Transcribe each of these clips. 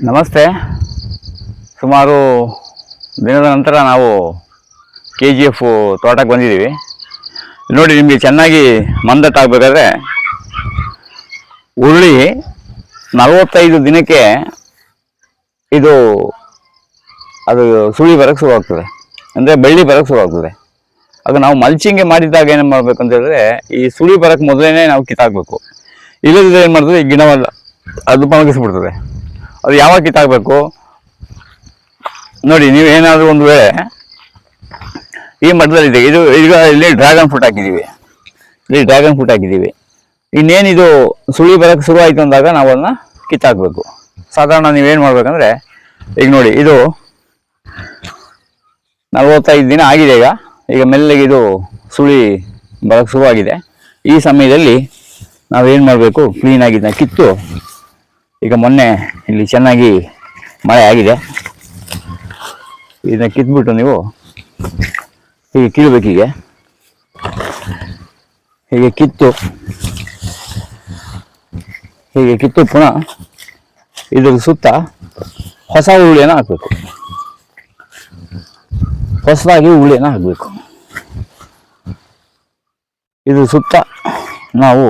ನಮಸ್ತೆ. ಸುಮಾರು ದಿನದ ನಂತರ ನಾವು ಕೆ ಜಿ ಎಫ್ ತೋಟಕ್ಕೆ ಬಂದಿದ್ದೀವಿ. ನೋಡಿ, ನಿಮಗೆ ಚೆನ್ನಾಗಿ ಮಂದಟ್ಟಾಗಬೇಕಾದ್ರೆ ಉರುಳಿ ನಲವತ್ತೈದು ದಿನಕ್ಕೆ ಇದು ಅದು ಸುಳಿ ಬರೋಕ್ಕೆ ಶುರುವಾಗ್ತದೆ ಅಂದರೆ ಬೆಳ್ಳಿ ಬರೋಕ್ಕೆ ಶುರುವಾಗ್ತದೆ ಅದು ನಾವು ಮಲ್ಚಿಂಗೆ ಮಾಡಿದಾಗ ಏನು ಮಾಡಬೇಕು ಅಂತ ಹೇಳಿದ್ರೆ, ಈ ಸುಳಿ ಬರೋಕ್ಕೆ ಮೊದಲೇ ನಾವು ಕಿತ್ತಾಕಬೇಕು. ಇಲ್ಲದಿದ್ದರೆ ಏನು ಮಾಡ್ತದೆ, ಈ ಗಿಡವಲ್ಲ ಅದು ಪಣಗಿಸ್ಬಿಡ್ತದೆ ಅದು ಯಾವಾಗ ಕಿತ್ತಾಕಬೇಕು? ನೋಡಿ, ನೀವು ಏನಾದರೂ ಒಂದು ವೇಳೆ ಈ ಮಠದಲ್ಲಿದೆ ಇದು ಈಗ ಇಲ್ಲಿ ಡ್ರ್ಯಾಗನ್ ಫ್ರೂಟ್ ಹಾಕಿದ್ದೀವಿ. ಇಲ್ಲಿ ಡ್ರ್ಯಾಗನ್ ಫ್ರೂಟ್ ಹಾಕಿದ್ದೀವಿ. ಇನ್ನೇನಿದು ಸುಳಿ ಬರೋಕ್ಕೆ ಶುರು ಆಯಿತು ಅಂದಾಗ ನಾವು ಅದನ್ನ ಕಿತ್ತಾಕಬೇಕು. ಸಾಧಾರಣ ನೀವೇನು ಮಾಡ್ಬೇಕಂದ್ರೆ, ಈಗ ನೋಡಿ, ಇದು ನಲವತ್ತೈದು ದಿನ ಆಗಿದೆ ಈಗ. ಈಗ ಮೆಲ್ಲಗೆ ಇದು ಸುಳಿ ಬರೋಕ್ಕೆ ಶುರುವಾಗಿದೆ. ಈ ಸಮಯದಲ್ಲಿ ನಾವೇನು ಮಾಡಬೇಕು? ಇದನ್ನ ಕಿತ್ತು ಈಗ ಮೊನ್ನೆ ಇಲ್ಲಿ ಚೆನ್ನಾಗಿ ಮಳೆ ಆಗಿದೆ. ಇದನ್ನ ಕಿತ್ಬಿಟ್ಟು ನೀವು ಹೀಗೆ ಕೀಳ್ಬೇಕು ಹೀಗೆ. ಹೀಗೆ ಕಿತ್ತು. ಹೀಗೆ ಕಿತ್ತು ಪುನಃ ಇದ್ರ ಸುತ್ತ ಹೊಸ ಹುಳಿಯನ್ನ ಹಾಕಬೇಕು. ಹೊಸದಾಗಿ ಹುಳಿಯನ್ನ ಹಾಕಬೇಕು. ಇದ್ರ ಸುತ್ತ ನಾವು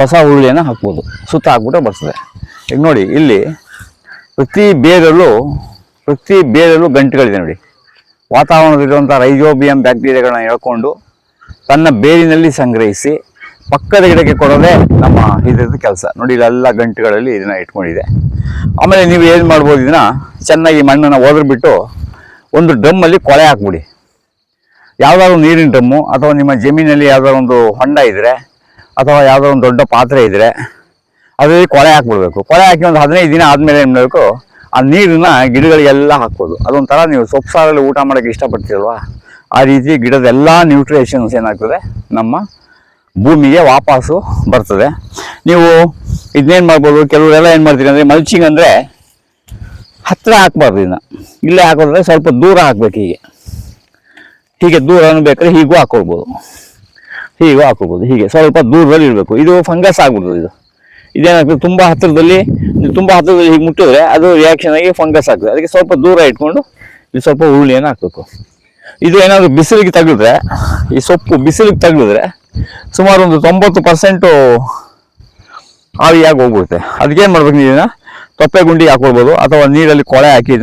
ಹೊಸ ಉರುಳಿಯನ್ನು ಹಾಕ್ಬೋದು. ಸುತ್ತ ಹಾಕ್ಬಿಟ್ಟು ಬರ್ತದೆ. ಈಗ ನೋಡಿ, ಇಲ್ಲಿ ಪ್ರತಿ ಬೇರಲ್ಲೂ ಪ್ರತಿ ಬೇರಲ್ಲೂ ಗಂಟುಗಳಿದೆ ನೋಡಿ. ವಾತಾವರಣದಲ್ಲಿರುವಂಥ ರೈಜೋಬಿಯಂ ಬ್ಯಾಕ್ಟೀರಿಯಾಗಳನ್ನ ಹೇಳ್ಕೊಂಡು ತನ್ನ ಬೇರಿನಲ್ಲಿ ಸಂಗ್ರಹಿಸಿ ಪಕ್ಕದ ಗಿಡಕ್ಕೆ ಕೊಡೋದೇ ನಮ್ಮ ಇದ್ರದ್ದು ಕೆಲಸ. ನೋಡಿ, ಇಲ್ಲೆಲ್ಲ ಗಂಟುಗಳಲ್ಲಿ ಇದನ್ನ ಇಟ್ಕೊಂಡಿದೆ. ಆಮೇಲೆ ನೀವು ಏನು ಮಾಡ್ಬೋದು ಇದನ್ನ? ಚೆನ್ನಾಗಿ ಮಣ್ಣನ್ನು ಒದರ್ಬಿಟ್ಟು ಒಂದು ಡ್ರಮ್ಮಲ್ಲಿ ಕೊಳೆ ಹಾಕ್ಬಿಡಿ. ಯಾವುದಾದ್ರು ನೀರಿನ ಡ್ರಮ್ಮು ಅಥವಾ ನಿಮ್ಮ ಜಮೀನಲ್ಲಿ ಯಾವುದಾದ್ರು ಒಂದು ಹೊಂಡ ಇದ್ರೆ ಅಥವಾ ಯಾವುದೋ ಒಂದು ದೊಡ್ಡ ಪಾತ್ರೆ ಇದ್ರೆ ಅದರಲ್ಲಿ ಕೊಳೆ ಹಾಕ್ಬಿಡ್ಬೇಕು. ಕೊಳೆ ಹಾಕಿ ಒಂದು ಹದಿನೈದು ದಿನ ಆದಮೇಲೆ ಏನು ಮಾಡಬೇಕು? ಆ ನೀರನ್ನ ಗಿಡಗಳಿಗೆಲ್ಲ ಹಾಕ್ಬೋದು. ಅದೊಂಥರ ನೀವು ಸೊಪ್ಪು ಸಾರಲ್ಲಿ ಊಟ ಮಾಡೋಕ್ಕೆ ಇಷ್ಟಪಡ್ತೀರಲ್ವಾ? ಆ ರೀತಿ ಗಿಡದ ಎಲ್ಲ ನ್ಯೂಟ್ರಿಷನ್ಸ್ ಏನಾಗ್ತದೆ? ನಮ್ಮ ಭೂಮಿಗೆ ವಾಪಸ್ಸು ಬರ್ತದೆ. ನೀವು ಇದನ್ನೇನು ಮಾಡ್ಬೋದು? ಕೆಲವರೆಲ್ಲ ಏನು ಮಾಡ್ತೀರಿ ಅಂದರೆ ಮಲ್ಚಿಂಗ್ ಅಂದರೆ ಹತ್ತಿರ ಹಾಕ್ಬಾರ್ದು ಇದನ್ನ. ಇಲ್ಲೇ ಹಾಕೋದ್ರೆ ಸ್ವಲ್ಪ ದೂರ ಹಾಕ್ಬೇಕು ಹೀಗೆ. ಹೀಗೆ ದೂರ ಬೇಕಾದ್ರೆ ಹೀಗೂ ಹಾಕೊಳ್ಬೋದು. ಹೀಗೂ ಹಾಕೋಬೋದು, ಹೀಗೆ. ಸ್ವಲ್ಪ ದೂರದಲ್ಲಿ ಇರಬೇಕು. ಇದು ಫಂಗಸ್ ಆಗ್ಬಿಡ್ತದೆ ಇದು. ಇದೇನಾಗ್ತದೆ, ತುಂಬ ಹತ್ತಿರದಲ್ಲಿ, ತುಂಬಾ ಹತ್ತಿರದಲ್ಲಿ ಹೀಗೆ ಮುಟ್ಟಿದ್ರೆ ಅದು ರಿಯಾಕ್ಷನ್ ಆಗಿ ಫಂಗಸ್ ಆಗ್ತದೆ. ಅದಕ್ಕೆ ಸ್ವಲ್ಪ ದೂರ ಇಟ್ಕೊಂಡು ಇದು ಸ್ವಲ್ಪ ಹುರುಳಿಯನ್ನು ಹಾಕಬೇಕು. ಇದು ಏನಾದರೂ ಬಿಸಿಲಿಗೆ ತಗಲಿದ್ರೆ ಈ ಸೊಪ್ಪು ಬಿಸಿಲಿಗೆ ತಗಲಿದ್ರೆ ಸುಮಾರು ಒಂದು ತೊಂಬತ್ತು ಪರ್ಸೆಂಟು ಆವಿಯಾಗಿ ಹೋಗ್ಬಿಡುತ್ತೆ. ಅದಕ್ಕೇನು ಮಾಡ್ಬೇಕು ನೀರಿನ? ತೊಪ್ಪೆ ಗುಂಡಿ ಹಾಕೊಳ್ಬೋದು, ಅಥವಾ ನೀರಲ್ಲಿ ಕೊಳೆ ಹಾಕಿ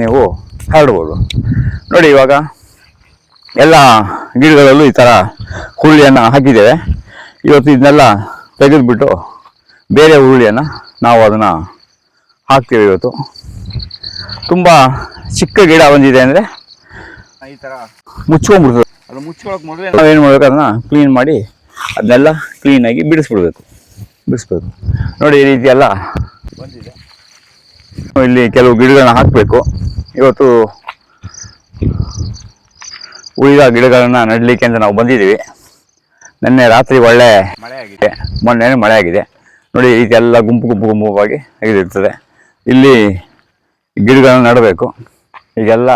ನೀವು ಹರಡ್ಬೋದು. ನೋಡಿ ಇವಾಗ. ಎಲ್ಲ ಗಿಡಗಳಲ್ಲೂ ಈ ಥರ ಹುರುಳಿಯನ್ನು ಹಾಕಿದ್ದೇವೆ. ಇವತ್ತು ಇದನ್ನೆಲ್ಲ ತೆಗೆದುಬಿಟ್ಟು ಬೇರೆ ಹುರುಳಿಯನ್ನು ನಾವು ಅದನ್ನು ಹಾಕ್ತೀವಿ ಇವತ್ತು. ತುಂಬ ಚಿಕ್ಕ ಗಿಡ ಬಂದಿದೆ ಅಂದರೆ ಈ ಥರ ಮುಚ್ಕೊಂಡ್ಬಿಡ್ತದೆ. ಅದು ಮುಚ್ಕೊಳಕ್ಕೆ ಮೊದಲೇ ನಾವೇನು ಮಾಡಬೇಕು ಅದನ್ನು ಕ್ಲೀನ್ ಮಾಡಿ ಅದನ್ನೆಲ್ಲ ಕ್ಲೀನಾಗಿ ಬಿಡಿಸ್ಬಿಡ್ಬೇಕು. ಬಿಡಿಸ್ಬೇಕು. ನೋಡಿ ಈ ರೀತಿ ಎಲ್ಲ ಬಂದಿದೆ. ಇಲ್ಲಿ ಕೆಲವು ಗಿಡಗಳನ್ನ ಹಾಕಬೇಕು. ಇವತ್ತು ಉಳಿದ ಗಿಡಗಳನ್ನ ನೆಡಲಿಕ್ಕೆ ಅಂತ ನಾವು ಬಂದಿದ್ದೀವಿ. ನಿನ್ನೆ ರಾತ್ರಿ ಒಳ್ಳೆ ಮಳೆ ಆಗಿದೆ. ಮೊನ್ನೆ ಮಳೆ ಆಗಿದೆ. ನೋಡಿ ಇದೆಲ್ಲ ಗುಂಪು ಗುಂಪು ಗುಂಪುವಾಗಿ ಇರ್ತದೆ ಇಲ್ಲಿ ಗಿಡಗಳನ್ನ ನೆಡಬೇಕು. ಈಗೆಲ್ಲ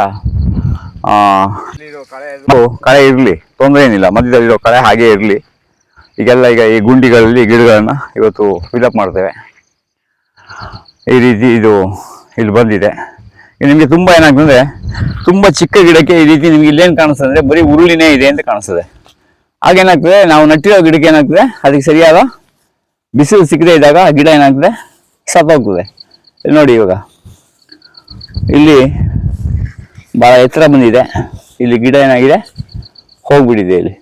ಕಳೆ ಇರಲಿ. ತೊಂದರೆ ಏನಿಲ್ಲ. ಮಧ್ಯದಲ್ಲಿರೋ ಕಳೆ ಹಾಗೆ ಇರಲಿ. ಈಗೆಲ್ಲ ಈಗ ಈ ಗುಂಡಿಗಳಲ್ಲಿ ಗಿಡಗಳನ್ನ ಇವತ್ತು ಫಿಲಪ್ ಮಾಡ್ತೇವೆ. ಈ ರೀತಿ ಇದು ಇಲ್ಲಿ ಬಂದಿದೆ. ನಿಮಗೆ ತುಂಬ ಏನಾಗ್ತದೆ ತುಂಬ ಚಿಕ್ಕ ಗಿಡಕ್ಕೆ ಈ ರೀತಿ ನಿಮ್ಗೆ ಇಲ್ಲೇನು ಕಾಣಿಸ್ತದೆ ಅಂದರೆ ಬರೀ ಉರುಳಿನೇ ಇದೆ ಅಂತ ಕಾಣಿಸ್ತದೆ. ಆಗೇನಾಗ್ತದೆ ನಾವು ನಟ್ಟಿರೋ ಗಿಡಕ್ಕೆ ಏನಾಗ್ತದೆ, ಅದಕ್ಕೆ ಸರಿಯಾದ ಬಿಸಿಲು ಸಿಕ್ಕದೇ ಇದ್ದಾಗ ಗಿಡ ಏನಾಗ್ತದೆ ಸತ್ತೋಗ್ತದೆ ನೋಡಿ ಇವಾಗ. ಇಲ್ಲಿ ಭಾಳ ಎತ್ತರ ಬಂದಿದೆ. ಇಲ್ಲಿ ಗಿಡ ಏನಾಗಿದೆ, ಹೋಗ್ಬಿಟ್ಟಿದೆ ಇಲ್ಲಿ.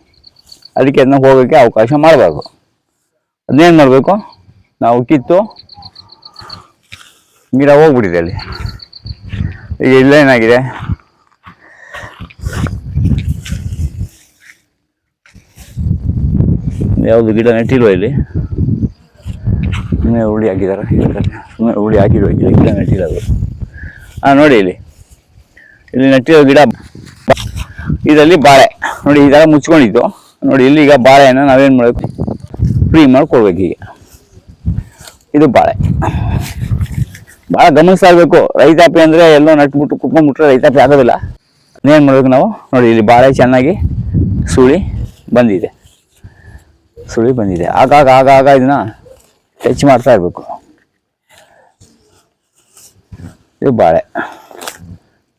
ಅದಕ್ಕೆ ಅದನ್ನ ಹೋಗೋಕ್ಕೆ ಅವಕಾಶ ಮಾಡಬಾರ್ದು. ಅದನ್ನೇನು ಮಾಡಬೇಕು, ನಾವು ಕಿತ್ತು ಗಿಡ ಹೋಗ್ಬಿಟ್ಟಿದೆ ಅಲ್ಲಿ. ಈಗ ಇಲ್ಲೇನಾಗಿದೆ ಯಾವುದು ಗಿಡ ನೆಟ್ಟಿಲ್ವ ಇಲ್ಲಿ? ಸುಮ್ಮನೆ ಹುಳಿ ಹಾಕಿದ್ದಾರೆ ಸುಮ್ಮನೆ ಹುಳಿ ಹಾಕಿರುವ ಗಿಡ ಗಿಡ ನೆಟ್ಟಿರೋದು ಹಾಂ ನೋಡಿ ಇಲ್ಲಿ. ಇಲ್ಲಿ ನೆಟ್ಟಿರೋ ಗಿಡ ಇದರಲ್ಲಿ ಬಾಳೆ. ನೋಡಿ ಈ ಥರ ಮುಚ್ಕೊಂಡಿದ್ದು. ನೋಡಿ ಇಲ್ಲಿ ಈಗ ಬಾಳೆಯನ್ನು ನಾವೇನು ಮಾಡಬೇಕು? ಫ್ರೀ ಮಾಡ್ಕೊಳ್ಬೇಕು ಈಗ ಇದು ಬಾಳೆ. ಭಾಳ ಗಮನಿಸ್ತಾ ಇರಬೇಕು ರೈತಾಪಿ ಅಂದರೆ ಎಲ್ಲೋ ನಟ್ಬಿಟ್ಟು ಕುತ್ಕೊಂಡ್ಬಿಟ್ರೆ ರೈತಾಪಿ ಆಗೋದಿಲ್ಲ. ಇನ್ನೇನು ಮಾಡಬೇಕು ನಾವು? ನೋಡಿ, ಇಲ್ಲಿ ಬಾಳೆ ಚೆನ್ನಾಗಿ ಸುಳಿ ಬಂದಿದೆ. ಸುಳಿ ಬಂದಿದೆ. ಆಗಾಗ ಆಗಾಗ ಇದನ್ನ ಟಚ್ ಮಾಡ್ತಾ ಇರಬೇಕು. ಇದು ಬಾಳೆ.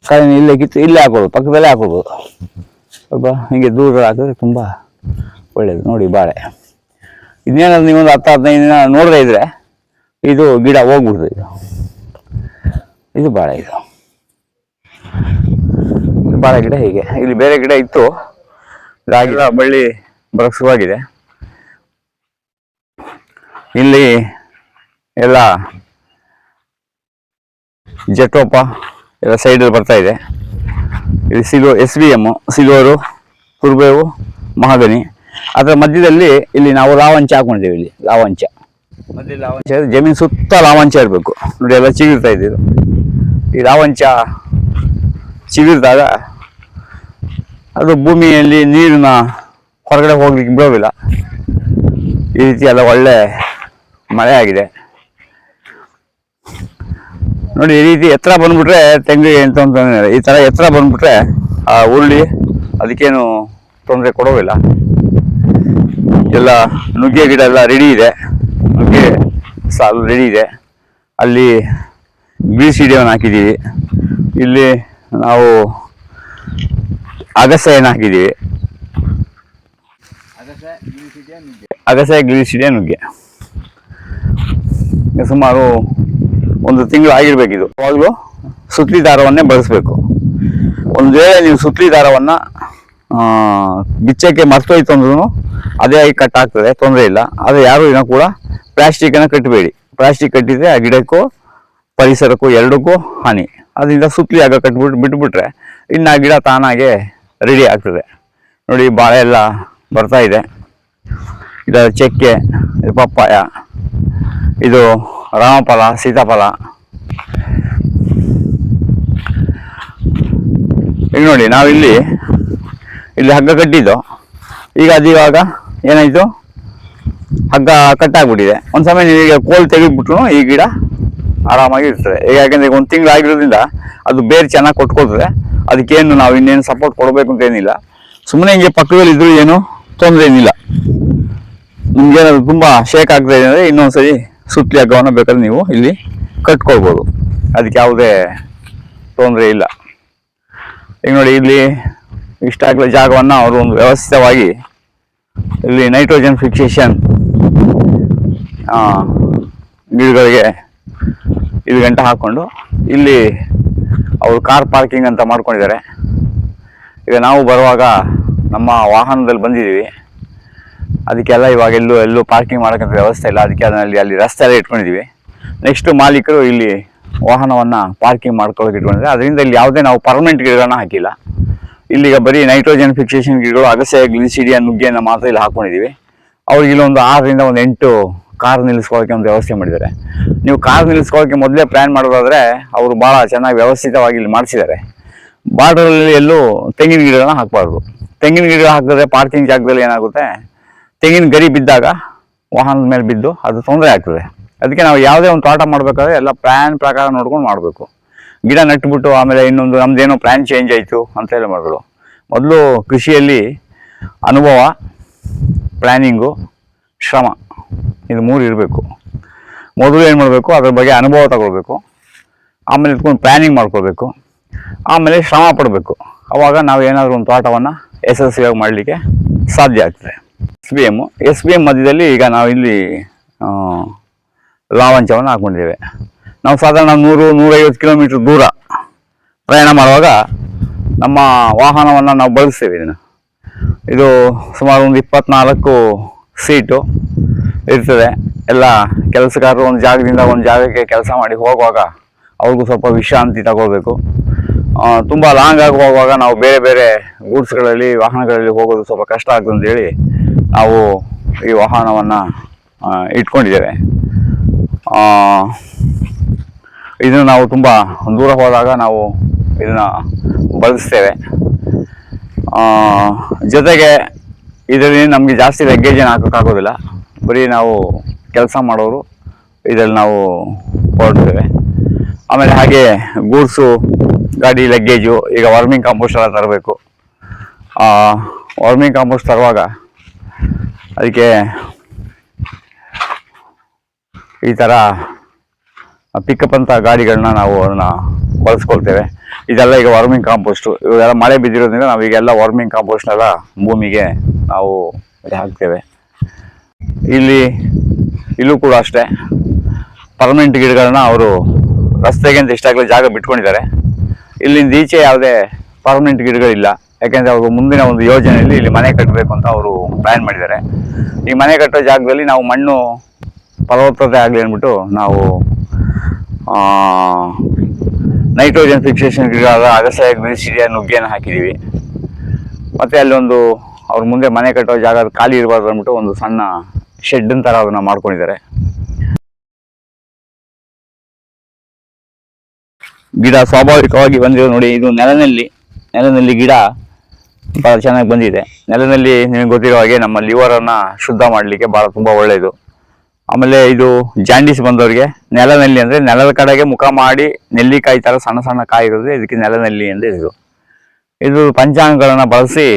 ಕಾಯಿನ ಇಲ್ಲೇ ಕಿತ್ತು, ಇಲ್ಲೇ ಹಾಕೋದು ಪಕ್ಕದಲ್ಲೇ ಹಾಕೋದು ಸ್ವಲ್ಪ ಹಿಂಗೆ ದೂರ ಹಾಕಿದ್ರೆ ತುಂಬ ಒಳ್ಳೇದು. ನೋಡಿ, ಬಾಳೆ. ಇನ್ನೇನಾದ್ರು ನೀವೊಂದು ಹತ್ತು, ಹದಿನೈದು ದಿನ ನೋಡದೇ ಇದ್ರೆ ಇದು ಗಿಡ ಹೋಗ್ಬಿಡ್ತು ಇದು. ಇದು ಬಾಳೆ ಇದು. ಬಾಳೆ ಗಿಡ ಹೀಗೆ. ಇಲ್ಲಿ ಬೇರೆ ಗಿಡ ಇತ್ತು. ಇದಾಗಿಲ್ಲ ಬಳ್ಳಿ ಬರಕ್ಷವಾಗಿದೆ ಇಲ್ಲಿ ಎಲ್ಲ ಜಟೋಪ ಎಲ್ಲ ಸೈಡಲ್ಲಿ ಬರ್ತಾ ಇದೆ. ಇಲ್ಲಿ ಸಿಗೋ ಎಸ್ ಬಿ ಎಮ್ಮು ಸಿಗೋರು ಕುರುಬೇವು, ಮಹಾಗನಿ. ಅದರ ಮಧ್ಯದಲ್ಲಿ ಇಲ್ಲಿ ನಾವು ಲಾವಂಚ ಹಾಕೊಂಡಿದ್ದೇವೆ ಇಲ್ಲಿ, ಲಾವಂಚ. ಜಮೀನು ಸುತ್ತ ಲಾವಂಚ ಇರಬೇಕು. ನೋಡಿ ಎಲ್ಲ ಚಿಗುರ್ತಾ ಇದೆ ಇದು ಈ ಲಾವಂಚ ಚಿಗುರಿದಾಗ ಅದು ಭೂಮಿಯಲ್ಲಿ ನೀರಿನ ಹೊರಗಡೆ ಹೋಗ್ಲಿಕ್ಕೆ ಬಿಡೋದಿಲ್ಲ. ಈ ರೀತಿ ಎಲ್ಲ ಒಳ್ಳೆ ಮಳೆ ಆಗಿದೆ. ನೋಡಿ, ಈ ರೀತಿ ಎತ್ತರ ಬಂದ್ಬಿಟ್ರೆ ತೆಂಗು ಎಂತ ಈ ತರ ಎತ್ತರ ಬಂದ್ಬಿಟ್ರೆ ಆ ಉರುಳಿ ಅದಕ್ಕೇನು ತೊಂದರೆ ಕೊಡೋದಿಲ್ಲ. ಎಲ್ಲ ನುಗ್ಗೆ ಗಿಡ ಎಲ್ಲ ರೆಡಿ ಇದೆ. ನುಗ್ಗೆ ಸಾಲು ರೆಡಿ ಇದೆ. ಅಲ್ಲಿ ಬಿ ಸಿ ಡಿ ಹಾಕಿದ್ದೀವಿ. ಇಲ್ಲಿ ನಾವು ಅಗಸೆಯನ್ನು ಹಾಕಿದ್ದೀವಿ. ಅಗಸೆ ಗ್ರೀಸಿಡಿಯ ನುಗ್ಗೆ. ಸುಮಾರು ಒಂದು ತಿಂಗಳು ಆಗಿರ್ಬೇಕಿದು. ಅವಾಗಲೂ ಸುತ್ತಲಿ ದಾರವನ್ನೇ ಬಳಸಬೇಕು. ಒಂದು ವೇಳೆ ನೀವು ಸುತ್ತಲಿ ದಾರವನ್ನು ಬಿಚ್ಚಕ್ಕೆ ಮರ್ತೋಯ್ತು ಅಂದ್ರೂ ಅದೇ ಆಗಿ ಕಟ್ ಆಗ್ತದೆ, ತೊಂದರೆ ಇಲ್ಲ. ಆದರೆ ಯಾರು ಇನ್ನೂ ಕೂಡ ಪ್ಲಾಸ್ಟಿಕ್ಕನ್ನು ಕಟ್ಟಬೇಡಿ ಪ್ಲಾಸ್ಟಿಕ್ ಕಟ್ಟಿದ್ರೆ ಆ ಗಿಡಕ್ಕೂ, ಪರಿಸರಕ್ಕೂ ಎರಡಕ್ಕೂ ಹಾನಿ. ಅದರಿಂದ ಸುತ್ತಲಿ ಆಗ ಕಟ್ಬಿಟ್ಟು ಬಿಟ್ಬಿಟ್ರೆ ಇನ್ನು ಆ ಗಿಡ ತಾನಾಗೆ ರೆಡಿ ಆಗ್ತದೆ. ನೋಡಿ, ಬಾಳೆ ಎಲ್ಲ ಬರ್ತಾ ಇದೆ. ಇದರ ಚಕ್ಕೆ, ಇದು ಪಪ್ಪಾಯ, ಇದು ರಾಮಫಲ, ಸೀತಾಫಲ. ಈಗ ನೋಡಿ, ನಾವಿಲ್ಲಿ, ಇಲ್ಲಿ ಹಗ್ಗ ಕಟ್ಟಿದ್ದು. ಈಗ ಅದು ಇವಾಗ ಏನಾಯ್ತು? ಹಗ್ಗ ಕಟ್ಟಾಗ್ಬಿಟ್ಟಿದೆ. ಒಂದು ಸಮಯ ನೀವು ಈಗ ಕೋಲ್ ತೆಗೆದ್ಬಿಟ್ರು ಈ ಗಿಡ ಆರಾಮಾಗಿ ಇರ್ತದೆ. ಈಗ ಯಾಕಂದ್ರೆ ಒಂದು ತಿಂಗಳು ಆಗಿರೋದ್ರಿಂದ ಅದು ಬೇರೆ ಚೆನ್ನಾಗಿ ಕೊಟ್ಕೊಳ್ತದೆ. ಅದಕ್ಕೇನು ನಾವು ಇನ್ನೇನು ಸಪೋರ್ಟ್ ಕೊಡಬೇಕು ಅಂತ ಏನಿಲ್ಲ. ಸುಮ್ಮನೆ ಹಿಂಗೆ ಪಕ್ಕದಲ್ಲಿ ಇದ್ರು ಏನು ತೊಂದರೆ ಏನಿಲ್ಲ. ನಿಮ್ಗೆ ತುಂಬ ಶೇಕ್ ಆಗ್ತಾ ಇದೆ ಅಂದ್ರೆ ಇನ್ನೊಂದ್ಸರಿ ಸುತ್ತಲಿ ಹಗ್ಗವನ್ನು ಬೇಕಾದ್ರೆ ನೀವು ಇಲ್ಲಿ ಕಟ್ಕೊಳ್ಬೋದು. ಅದಕ್ಕೆ ಯಾವುದೇ ತೊಂದರೆ ಇಲ್ಲ. ಈಗ ನೋಡಿ ಇಲ್ಲಿ ಇಷ್ಟಾಗಲ ಜಾಗವನ್ನು ಅವರು ಒಂದು ವ್ಯವಸ್ಥಿತವಾಗಿ ಇಲ್ಲಿ ನೈಟ್ರೋಜನ್ ಫಿಕ್ಸೇಷನ್ ಗಿಡಗಳಿಗೆ ಇದು ಗಂಟೆ ಹಾಕ್ಕೊಂಡು ಇಲ್ಲಿ ಅವರು ಕಾರ್ ಪಾರ್ಕಿಂಗ್ ಅಂತ ಮಾಡ್ಕೊಂಡಿದ್ದಾರೆ. ಈಗ ನಾವು ಬರುವಾಗ ನಮ್ಮ ವಾಹನದಲ್ಲಿ ಬಂದಿದ್ದೀವಿ. ಅದಕ್ಕೆಲ್ಲ ಇವಾಗ ಎಲ್ಲೂ ಎಲ್ಲೂ ಪಾರ್ಕಿಂಗ್ ಮಾಡೋಕ್ಕಂಥ ವ್ಯವಸ್ಥೆ ಇಲ್ಲ. ಅದಕ್ಕೆ ಅದರಲ್ಲಿ ಅಲ್ಲಿ ರಸ್ತೆ ಎಲ್ಲ ಇಟ್ಕೊಂಡಿದ್ದೀವಿ. ನೆಕ್ಸ್ಟ್ ಮಾಲೀಕರು ಇಲ್ಲಿ ವಾಹನವನ್ನು ಪಾರ್ಕಿಂಗ್ ಮಾಡ್ಕೊಳ್ಳೋಕೆ ಇಟ್ಕೊಂಡಿದ್ದಾರೆ ಅದರಿಂದ ಇಲ್ಲಿ ಯಾವುದೇ ನಾವು ಪರ್ಮನೆಂಟ್ ಗಿಡಗಳನ್ನ ಹಾಕಿಲ್ಲ. ಇಲ್ಲಿಗ ಬರೀ ನೈಟ್ರೋಜನ್ ಫಿಕ್ಸೇಷನ್ ಗಿಡಗಳು, ಅಗಸೆ ಗ್ಲಿಸಿಡಿಯ ನುಗ್ಗೆಯನ್ನು ಮಾತ್ರ ಇಲ್ಲಿ ಹಾಕೊಂಡಿದ್ದೀವಿ ಅವ್ರಿಗೆ ಇಲ್ಲೊಂದು ಆರರಿಂದ ಒಂದು ಎಂಟು ಕಾರ್ ನಿಲ್ಲಿಸ್ಕೊಳ್ಳೋಕೆ ಒಂದು ವ್ಯವಸ್ಥೆ ಮಾಡಿದ್ದಾರೆ. ನೀವು ಕಾರ್ ನಿಲ್ಲಿಸ್ಕೊಳ್ಳೋಕೆ ಮೊದಲೇ ಪ್ಲ್ಯಾನ್ ಮಾಡೋದಾದರೆ ಅವರು ಭಾಳ ಚೆನ್ನಾಗಿ ವ್ಯವಸ್ಥಿತವಾಗಿ ಇಲ್ಲಿ ಮಾಡಿಸಿದ್ದಾರೆ. ಬಾರ್ಡರಲ್ಲಿ ಎಲ್ಲೂ ತೆಂಗಿನ ಗಿಡಗಳನ್ನ ಹಾಕಬಾರ್ದು. ತೆಂಗಿನ ಗಿಡ ಹಾಕಿದ್ರೆ ಪಾರ್ಕಿಂಗ್ ಜಾಗದಲ್ಲಿ ಏನಾಗುತ್ತೆ? ತೆಂಗಿನ ಗರಿ ಬಿದ್ದಾಗ ವಾಹನದ ಮೇಲೆ ಬಿದ್ದು ಅದು ತೊಂದರೆ ಆಗ್ತದೆ. ಅದಕ್ಕೆ ನಾವು ಯಾವುದೇ ಒಂದು ತೋಟ ಮಾಡಬೇಕಾದ್ರೆ ಎಲ್ಲ ಪ್ಲ್ಯಾನ್ ಪ್ರಕಾರ ನೋಡ್ಕೊಂಡು ಮಾಡಬೇಕು. ಗಿಡ ನಟ್ಬಿಟ್ಟು ಆಮೇಲೆ ಇನ್ನೊಂದು ನಮ್ದೇನೋ ಪ್ಲ್ಯಾನ್ ಚೇಂಜ್ ಆಯಿತು ಅಂತ ಹೇಳಿ ಮಾಡಿದ್ರು ಮೊದಲು ಕೃಷಿಯಲ್ಲಿ ಅನುಭವ ಪ್ಲ್ಯಾನಿಂಗು ಶ್ರಮ ಇದು ಮೂರು ಇರಬೇಕು. ಮೊದಲು ಏನು ಮಾಡಬೇಕು? ಅದ್ರ ಬಗ್ಗೆ ಅನುಭವ ತಗೊಳ್ಬೇಕು. ಆಮೇಲೆ ಇದ್ಕೊಂಡು ಪ್ಲ್ಯಾನಿಂಗ್ ಮಾಡ್ಕೊಳ್ಬೇಕು. ಆಮೇಲೆ ಶ್ರಮ ಪಡಬೇಕು. ಅವಾಗ ನಾವು ಏನಾದರೂ ಒಂದು ತೋಟವನ್ನು ಯಶಸ್ವಿಯಾಗಿ ಮಾಡಲಿಕ್ಕೆ ಸಾಧ್ಯ ಆಗ್ತದೆ. S B M S B M ಮಧ್ಯದಲ್ಲಿ ಈಗ ನಾವು ಇಲ್ಲಿ ಲಾವಂಚವನ್ನು ಹಾಕೊಂಡಿದ್ದೇವೆ ನಾವು ಸಾಧಾರಣ ನೂರು, ನೂರೈವತ್ತು ಕಿಲೋಮೀಟ್ರ್ ದೂರ ಪ್ರಯಾಣ ಮಾಡುವಾಗ ನಮ್ಮ ವಾಹನವನ್ನು ನಾವು ಬಳಸ್ತೇವೆ ಇದನ್ನು. ಇದು ಸುಮಾರು ಒಂದು ಇಪ್ಪತ್ನಾಲ್ಕು ಸೀಟು ಇರ್ತದೆ. ಎಲ್ಲ ಕೆಲಸಗಾರರು ಒಂದು ಜಾಗದಿಂದ ಒಂದು ಜಾಗಕ್ಕೆ ಕೆಲಸ ಮಾಡಿ ಹೋಗುವಾಗ ಅವ್ರಿಗೂ ಸ್ವಲ್ಪ ವಿಶ್ರಾಂತಿ ತಗೋಬೇಕು. ತುಂಬ ಲಾಂಗ್ ಆಗಿ ಹೋಗುವಾಗ ನಾವು ಬೇರೆ ಬೇರೆ ಗೂಡ್ಸ್ಗಳಲ್ಲಿ, ವಾಹನಗಳಲ್ಲಿ ಹೋಗೋದು ಸ್ವಲ್ಪ ಕಷ್ಟ ಆಗ್ತದೆ ಅಂತೇಳಿ ನಾವು ಈ ವಾಹನವನ್ನು ಇಟ್ಕೊಂಡಿದ್ದೇವೆ. ಇದನ್ನು ನಾವು ತುಂಬ ದೂರ ಹೋದಾಗ ನಾವು ಇದನ್ನು ಬಳಸ್ತೇವೆ. ಜೊತೆಗೆ ಇದರಲ್ಲಿ ನಮಗೆ ಜಾಸ್ತಿ ಲಗ್ಗೇಜ್ ಏನು ಹಾಕೋಕ್ಕಾಗೋದಿಲ್ಲ ಬರೀ ನಾವು ಕೆಲಸ ಮಾಡೋರು ಇದರಲ್ಲಿ ನಾವು ಹೊರಡ್ತೇವೆ. ಆಮೇಲೆ ಹಾಗೆ ಗೂಡ್ಸು, ಗಾಡಿ ಲಗ್ಗೇಜು ಈಗ ವಾರ್ಮಿಂಗ್ ಕಾಂಪೋಸ್ಟ್ ಎಲ್ಲ ತರಬೇಕು. ವಾರ್ಮಿಂಗ್ ಕಾಂಪೋಸ್ಟ್ ತರುವಾಗ ಅದಕ್ಕೆ ಈ ಥರ ಪಿಕಪ್ ಅಂತ ಗಾಡಿಗಳನ್ನ ನಾವು ಅದನ್ನ ಬಳಸ್ಕೊಳ್ತೇವೆ. ಇದೆಲ್ಲ ಈಗ ವಾರ್ಮಿಂಗ್ ಕಾಂಪೋಸ್ಟು ಇವೆಲ್ಲ ಮಳೆ ಬಿದ್ದಿರೋದ್ರಿಂದ ನಾವು ಈಗೆಲ್ಲ ವಾರ್ಮಿಂಗ್ ಕಾಂಪೋಸ್ಟ್ನೆಲ್ಲ ಭೂಮಿಗೆ ನಾವು ಹಾಕ್ತೇವೆ. ಇಲ್ಲಿ, ಇಲ್ಲೂ ಕೂಡ ಅಷ್ಟೇ. ಪರ್ಮನೆಂಟ್ ಗಿಡಗಳನ್ನ ಅವರು ರಸ್ತೆಗೆ ಅಂತ ಇಷ್ಟಾಗಲೇ ಜಾಗ ಬಿಟ್ಕೊಂಡಿದ್ದಾರೆ. ಇಲ್ಲಿಂದ ಈಚೆ ಯಾವುದೇ ಪರ್ಮನೆಂಟ್ ಗಿಡಗಳಿಲ್ಲ. ಯಾಕೆಂದರೆ ಅವರು ಮುಂದಿನ ಒಂದು ಯೋಜನೆಯಲ್ಲಿ ಇಲ್ಲಿ ಮನೆ ಕಟ್ಟಬೇಕು ಅಂತ ಅವರು ಪ್ಲಾನ್ ಮಾಡಿದ್ದಾರೆ. ಈ ಮನೆ ಕಟ್ಟೋ ಜಾಗದಲ್ಲಿ ನಾವು ಮಣ್ಣು ಫಲವತ್ತತೆ ಆಗಲಿ ಅಂದ್ಬಿಟ್ಟು ನಾವು ನೈಟ್ರೋಜನ್ ಫಿಕ್ಸೇಷನ್ ಗಿಡಗಳಾದ ಅಗಸೆ ಗ್ರೀಸಿಡಿಯ ನುಗ್ಗೆಯನ್ನು ಹಾಕಿದ್ದೀವಿ. ಮತ್ತು ಅಲ್ಲೊಂದು ಅವ್ರ ಮುಂದೆ ಮನೆ ಕಟ್ಟೋ ಜಾಗ ಖಾಲಿ ಇರಬಾರ್ದು ಅಂದ್ಬಿಟ್ಟು ಒಂದು ಸಣ್ಣ ಶೆಡ್ ಥರ ಅದನ್ನು ಮಾಡ್ಕೊಂಡಿದ್ದಾರೆ. ಗಿಡ ಸ್ವಾಭಾವಿಕವಾಗಿ ಬಂದಿರೋ ನೋಡಿ, ಇದು ನೆಲನಲ್ಲಿ ನೆಲನಲ್ಲಿ ಗಿಡ ಭಾಳ ಚೆನ್ನಾಗಿ ಬಂದಿದೆ. ನೆಲನಲ್ಲಿ ನಿಮಗೆ ಗೊತ್ತಿರೋ ಹಾಗೆ ನಮ್ಮ ಲಿವರನ್ನು ಶುದ್ಧ ಮಾಡಲಿಕ್ಕೆ ಭಾಳ ತುಂಬ ಒಳ್ಳೆಯದು ಆಮೇಲೆ ಇದು ಜಾಂಡೀಸ್ ಬಂದವರಿಗೆ ನೆಲನಲ್ಲಿ ಅಂದ್ರೆ ನೆಲದ ಕಡೆಗೆ ಮುಖ ಮಾಡಿ ನೆಲ್ಲಿಕಾಯಿ ತರ ಸಣ್ಣ ಸಣ್ಣ ಕಾಯಿ ಇರೋದು, ಇದಕ್ಕೆ ನೆಲನಲ್ಲಿ ಅಂತ ಇದು. ಇದು ಪಂಚಾಂಗಗಳನ್ನ ಬಳಸಿ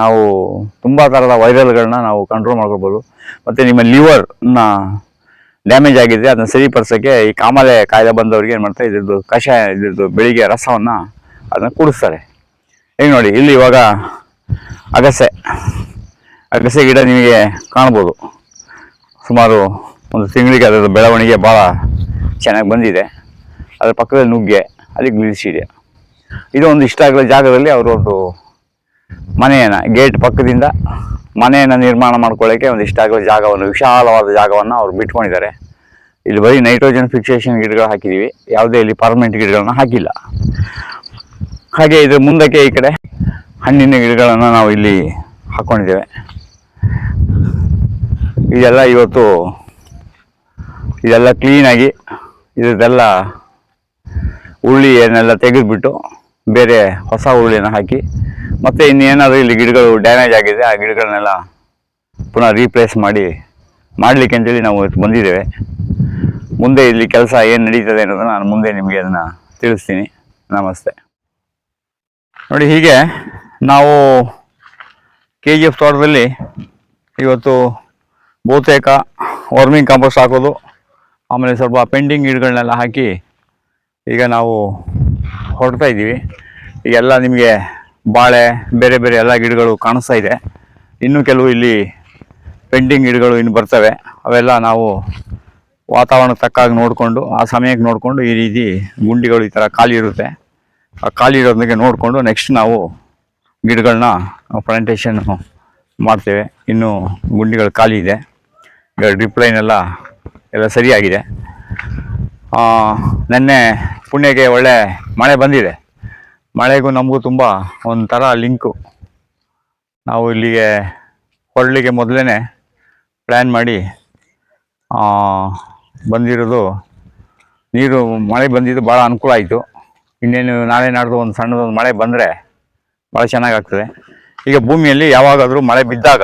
ನಾವು ತುಂಬಾ ಥರದ ವೈರಲ್ಗಳನ್ನ ನಾವು ಕಂಟ್ರೋಲ್ ಮಾಡ್ಕೊಳ್ಬೋದು. ಮತ್ತೆ ನಿಮ್ಮ ಲಿವರ್ನ ಡ್ಯಾಮೇಜ್ ಆಗಿದೆ, ಅದನ್ನ ಸರಿಪಡಿಸೋಕ್ಕೆ ಈ ಕಾಮಾಲೆ ಕಾಯಿಲೆ ಬಂದವರಿಗೆ ಏನು ಮಾಡ್ತಾರೆ, ಇದ್ರದ್ದು ಕಷಾಯ, ಇದ್ರದ್ದು ಬೆಳಿಗ್ಗೆ ರಸವನ್ನ ಅದನ್ನ ಕುಡಿಸ್ತಾರೆ. ಈಗ ನೋಡಿ, ಇಲ್ಲಿ ಇವಾಗ ಅಗಸೆ ಅಗಸೆ ಗಿಡ ನಿಮಗೆ ಕಾಣ್ಬೋದು. ಸುಮಾರು ಒಂದು ತಿಂಗಳಿಗೆ ಅದರ ಬೆಳವಣಿಗೆ ಭಾಳ ಚೆನ್ನಾಗಿ ಬಂದಿದೆ. ಅದರ ಪಕ್ಕದಲ್ಲಿ ನುಗ್ಗೆ, ಅಲ್ಲಿ ಗ್ಲಿಸಿಡಿಯ ಇದು ಒಂದು ಇಷ್ಟ ಆಗದ ಜಾಗದಲ್ಲಿ ಅವರು ಒಂದು ಮನೆಯನ್ನು ಗೇಟ್ ಪಕ್ಕದಿಂದ ಮನೆಯನ್ನು ನಿರ್ಮಾಣ ಮಾಡ್ಕೊಳ್ಳೋಕ್ಕೆ ಒಂದು ಇಷ್ಟ ಆಗಲ ಜಾಗವನ್ನು, ವಿಶಾಲವಾದ ಜಾಗವನ್ನು ಅವರು ಬಿಟ್ಕೊಂಡಿದ್ದಾರೆ. ಇಲ್ಲಿ ಬರೀ ನೈಟ್ರೋಜನ್ ಫಿಕ್ಸೇಷನ್ ಗಿಡಗಳು ಹಾಕಿದ್ದೀವಿ ಯಾವುದೇ ಇಲ್ಲಿ ಪರ್ಮನೆಂಟ್ ಗಿಡಗಳನ್ನ ಹಾಕಿಲ್ಲ. ಹಾಗೆ ಇದು ಮುಂದಕ್ಕೆ ಈ ಕಡೆ ಹಣ್ಣಿನ ಗಿಡಗಳನ್ನು ನಾವು ಇಲ್ಲಿ ಹಾಕ್ಕೊಂಡಿದ್ದೇವೆ ಇದೆಲ್ಲ ಇವತ್ತು ಇದೆಲ್ಲ ಕ್ಲೀನಾಗಿ ಇದೆಲ್ಲ ಉಳ್ಳಿ ಏನೆಲ್ಲ ತೆಗೆದುಬಿಟ್ಟು ಬೇರೆ ಹೊಸ ಹುಳಿನ ಹಾಕಿ ಮತ್ತೆ ಇನ್ನೇನಾದರೂ ಇಲ್ಲಿ ಗಿಡಗಳು ಡ್ಯಾಮೇಜ್ ಆಗಿದೆ, ಆ ಗಿಡಗಳನ್ನೆಲ್ಲ ಪುನಃ ರೀಪ್ಲೇಸ್ ಮಾಡಿ ಮಾಡಲಿಕ್ಕೆ ಅಂತೇಳಿ ನಾವು ಬಂದಿದ್ದೇವೆ. ಮುಂದೆ ಇಲ್ಲಿ ಕೆಲಸ ಏನು ನಡೀತದೆ ಅನ್ನೋದನ್ನು ನಾನು ಮುಂದೆ ನಿಮಗೆ ಅದನ್ನು ತಿಳಿಸ್ತೀನಿ. ನಮಸ್ತೆ. ನೋಡಿ, ಹೀಗೆ ನಾವು ಕೆ ಜಿ ಎಫ್ ತೋಟದಲ್ಲಿ ಇವತ್ತು ಬಹುತೇಕ ವರ್ಮಿಂಗ್ ಕಾಂಪೋಸ್ಟ್ ಹಾಕೋದು ಆಮೇಲೆ ಸ್ವಲ್ಪ ಪೆಂಡಿಂಗ್ ಗಿಡಗಳನ್ನೆಲ್ಲ ಹಾಕಿ ಈಗ ನಾವು ಹೊರಡ್ತಾ ಇದ್ದೀವಿ. ಈಗೆಲ್ಲ ನಿಮಗೆ ಬಾಳೆ, ಬೇರೆ ಬೇರೆ ಎಲ್ಲ ಗಿಡಗಳು ಕಾಣಿಸ್ತಾ ಇದೆ. ಇನ್ನೂ ಕೆಲವು ಇಲ್ಲಿ ಪೆಂಡಿಂಗ್ ಗಿಡಗಳು ಇನ್ನು ಬರ್ತವೆ. ಅವೆಲ್ಲ ನಾವು ವಾತಾವರಣಕ್ಕೆ ತಕ್ಕಾಗಿ ನೋಡಿಕೊಂಡು, ಆ ಸಮಯಕ್ಕೆ ನೋಡಿಕೊಂಡು ಈ ರೀತಿ ಗುಂಡಿಗಳು ಈ ಥರ ಖಾಲಿ ಇರುತ್ತೆ. ಆ ಖಾಲಿ ಇರೋದಕ್ಕೆ ನೋಡಿಕೊಂಡು ನೆಕ್ಸ್ಟ್ ನಾವು ಗಿಡಗಳನ್ನ ಪ್ಲಾಂಟೇಶನ್ ಮಾಡ್ತೇವೆ. ಇನ್ನು ಗುಂಡಿಗಳು ಖಾಲಿ ಇದೆ. ಈಗ ಡ್ರಿಪ್ ಎಲ್ಲ ಸರಿಯಾಗಿದೆ. ನೆನ್ನೆ ಪುಣ್ಯಕ್ಕೆ ಒಳ್ಳೆ ಮಳೆ ಬಂದಿದೆ. ಮಳೆಗೂ ನಮಗೂ ತುಂಬ ಒಂಥರ ಲಿಂಕು ನಾವು ಇಲ್ಲಿಗೆ ಹೊರಳಿಗೆ ಮೊದಲೇ ಪ್ಲ್ಯಾನ್ ಮಾಡಿ ಬಂದಿರೋದು. ನೀರು, ಮಳೆ ಬಂದಿದ್ದು ಭಾಳ ಅನುಕೂಲ ಆಯಿತು. ಇನ್ನೇನು ನಾಳೆ ನಾಡ್ದು ಒಂದು ಸಣ್ಣದೊಂದು ಮಳೆ ಬಂದರೆ ಭಾಳ ಚೆನ್ನಾಗಾಗ್ತದೆ. ಈಗ ಭೂಮಿಯಲ್ಲಿ ಯಾವಾಗಾದರೂ ಮಳೆ ಬಿದ್ದಾಗ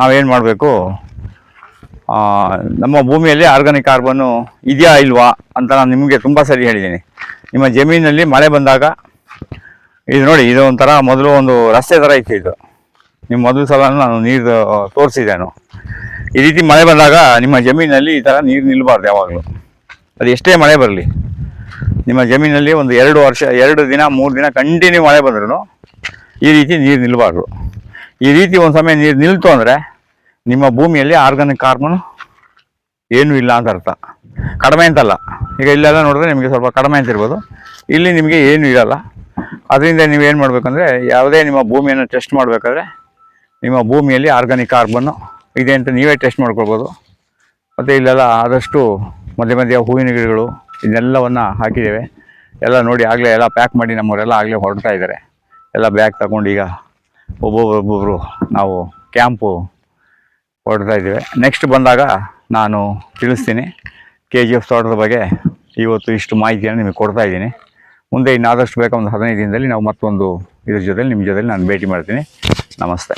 ನಾವೇನು ಮಾಡಬೇಕು? ನಮ್ಮ ಭೂಮಿಯಲ್ಲಿ ಆರ್ಗಾನಿಕ್ ಕಾರ್ಬನ್ನು ಇದೆಯಾ ಇಲ್ವಾ ಅಂತ ನಾನು ನಿಮಗೆ ತುಂಬ ಸರಿ ಹೇಳಿದ್ದೀನಿ. ನಿಮ್ಮ ಜಮೀನಲ್ಲಿ ಮಳೆ ಬಂದಾಗ, ಇದು ನೋಡಿ, ಇದು ಒಂಥರ ಮೊದಲು ಒಂದು ರಸ್ತೆ ಥರ ಇತ್ತು ಇದು. ನಿಮ್ಮ ಮೊದಲು ಸಲ ನಾನು ನೀರು ತೋರಿಸಿದೆ ನಾನು ಈ ರೀತಿ ಮಳೆ ಬಂದಾಗ ನಿಮ್ಮ ಜಮೀನಲ್ಲಿ ಈ ಥರ ನೀರು ನಿಲ್ಲಬಾರ್ದು ಯಾವಾಗಲೂ. ಅದು ಎಷ್ಟೇ ಮಳೆ ಬರಲಿ, ನಿಮ್ಮ ಜಮೀನಲ್ಲಿ ಒಂದು ಎರಡು ವರ್ಷ, ಎರಡು ದಿನ, ಮೂರು ದಿನ ಕಂಟಿನ್ಯೂ ಮಳೆ ಬಂದ್ರೂ ಈ ರೀತಿ ನೀರು ನಿಲ್ಲಬಾರ್ದು ಈ ರೀತಿ ಒಂದು ಸಮಯ ನೀರು ನಿಲ್ತು ಅಂದರೆ ನಿಮ್ಮ ಭೂಮಿಯಲ್ಲಿ ಆರ್ಗಾನಿಕ್ ಕಾರ್ಬನ್ ಏನೂ ಇಲ್ಲ ಅಂತ ಅರ್ಥ. ಕಡಿಮೆ ಅಂತಲ್ಲ. ಈಗ ಇಲ್ಲೆಲ್ಲ ನೋಡಿದ್ರೆ ನಿಮಗೆ ಸ್ವಲ್ಪ ಕಡಿಮೆ ಅಂತ ಇರ್ಬೋದು. ಇಲ್ಲಿ ನಿಮಗೆ ಏನೂ ಇರಲ್ಲ. ಅದರಿಂದ ನೀವು ಏನು ಮಾಡಬೇಕಂದ್ರೆ ಯಾವುದೇ ನಿಮ್ಮ ಭೂಮಿಯನ್ನು ಟೆಸ್ಟ್ ಮಾಡಬೇಕಾದ್ರೆ ನಿಮ್ಮ ಭೂಮಿಯಲ್ಲಿ ಆರ್ಗಾನಿಕ್ ಕಾರ್ಬನ್ನು ಇದೆ ಅಂತ ನೀವೇ ಟೆಸ್ಟ್ ಮಾಡ್ಕೊಳ್ಬೋದು. ಮತ್ತು ಇಲ್ಲೆಲ್ಲ ಆದಷ್ಟು ಮಧ್ಯೆ ಮಧ್ಯೆ ಹೂವಿನ ಗಿಡಗಳು ಇದನ್ನೆಲ್ಲವನ್ನು ಹಾಕಿದ್ದೇವೆ. ಎಲ್ಲ ನೋಡಿ ಆಗಲೇ ಎಲ್ಲ ಪ್ಯಾಕ್ ಮಾಡಿ ನಮ್ಮವರೆಲ್ಲ ಆಗಲೇ ಹೊರಡ್ತಾ ಇದ್ದಾರೆ. ಎಲ್ಲ ಬ್ಯಾಗ್ ತಗೊಂಡು ಈಗ ಒಬ್ಬೊಬ್ರು ಒಬ್ಬೊಬ್ಬರು ನಾವು ಕ್ಯಾಂಪು ಹೊರಡ್ತಾ ಇದ್ದೇವೆ. ನೆಕ್ಸ್ಟ್ ಬಂದಾಗ ನಾನು ತಿಳಿಸ್ತೀನಿ. ಕೆ ಜಿ ಎಫ್ ತೋಟದ ಬಗ್ಗೆ ಇವತ್ತು ಇಷ್ಟು ಮಾಹಿತಿಯನ್ನು ನಿಮಗೆ ಕೊಡ್ತಾ ಇದ್ದೀನಿ. ಮುಂದೆ ಇನ್ನಾದಷ್ಟು ಬೇಕಾ ಒಂದು ಹದಿನೈದು ದಿನದಲ್ಲಿ ನಾವು ಮತ್ತೊಂದು ಇದ್ರ ಜೊತೆಯಲ್ಲಿ ನಿಮ್ಮ ಜೊತೆಲಿ ನಾನು ಭೇಟಿ ಮಾಡ್ತೀನಿ. ನಮಸ್ತೆ.